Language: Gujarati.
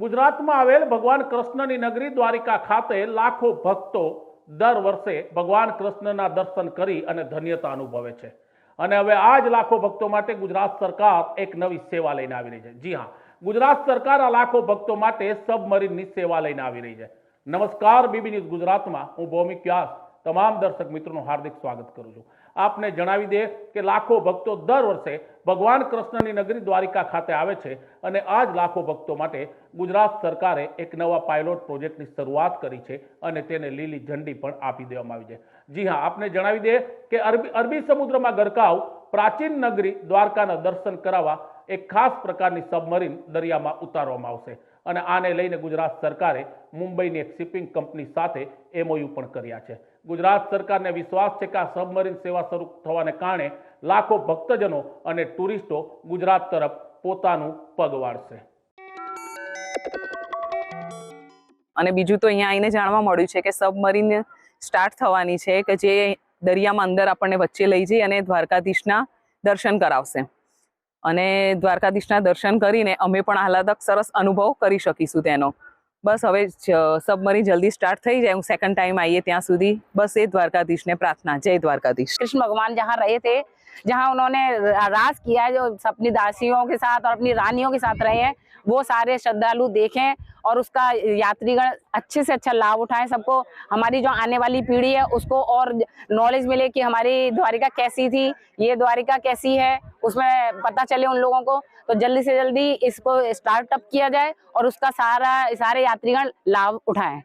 ગુજરાતમાં આવેલ ભગવાન કૃષ્ણની નગરી દ્વારિકા ખાતે લાખો ભક્તો દર વર્ષે ભગવાન કૃષ્ણના દર્શન કરી અને ધન્યતા અનુભવે છે. અને હવે આ જ લાખો ભક્તો માટે ગુજરાત સરકાર એક નવી સેવા લઈને આવી રહી છે. જી હા, ગુજરાત સરકાર આ લાખો ભક્તો માટે સબમરીનની સેવા લઈને આવી રહી છે. નમસ્કાર, બીબી ન્યૂઝ ગુજરાતમાં. હું ભૌમિક વ્યાસ. તમામ દર્શક મિત્રોનું હાર્દિક સ્વાગત કરું છું. આપને જણાવી દે કે લાખો ભક્તો દર વર્ષે ભગવાન કૃષ્ણની નગરી દ્વારિકા ખાતે આવે છે અને આ જ લાખો ભક્તો માટે ગુજરાત સરકારે એક નવા પાયલોટ પ્રોજેક્ટની શરૂઆત કરી છે અને તેને લીલી ઝંડી પણ આપી દેવામાં આવી છે. જી હા, આપને જણાવી દે કે અરબી અરબી સમુદ્રમાં ગરકાવ, પ્રાચીન નગરી દ્વારકાના દર્શન કરાવવા એક ખાસ પ્રકારની સબમરીન દરિયામાં ઉતારવામાં આવશે. અને આને લઈને ગુજરાત સરકારે મુંબઈની એક શિપિંગ કંપની સાથે એમઓયુ પણ કર્યા છે. ગુજરાત સરકારને વિશ્વાસ છે કે આ સબમરીન સેવા શરૂ થવાને કારણે લાખો ભક્તજનો અને ટુરિસ્ટો ગુજરાત તરફ પોતાનું પગ વાળશે. અને બીજું તો અહીંયા આવીને જાણવા મળ્યું છે કે સબમરીન સ્ટાર્ટ થવાની છે કે જે દરિયામાં અંદર આપણને વચ્ચે લઈ જઈ અને દ્વારકાધીશના દર્શન કરાવશે. અને દ્વારકાધીશના દર્શન કરીને અમે પણ આહલાદક સરસ અનુભવ કરી શકીશું તેનો બસ હવે સબમરીન જલ્દી સ્ટાર્ટ થઈ જાય હું સેકન્ડ ટાઈમ આવીએ ત્યાં સુધી બસ એ દ્વારકાધીશને પ્રાર્થના જય દ્વારકાધીશ कृष्ण भगवान जहाँ रहे थे जहाँ उन्होंने राज किया है जो अपनी दासियों के साथ और अपनी रानियों के साथ रहे हैं वो सारे श्रद्धालु देखें और उसका यात्रीगण अच्छे से अच्छा लाभ उठाएँ। सबको हमारी जो आने वाली पीढ़ी है, उसको और नॉलेज मिले कि हमारी द्वारिका कैसी थी, ये द्वारिका कैसी है, उसमें पता चले उन लोगों को। तो जल्दी से जल्दी इसको स्टार्टअप किया जाए और उसका सारा, सारे यात्रीगण लाभ उठाएँ।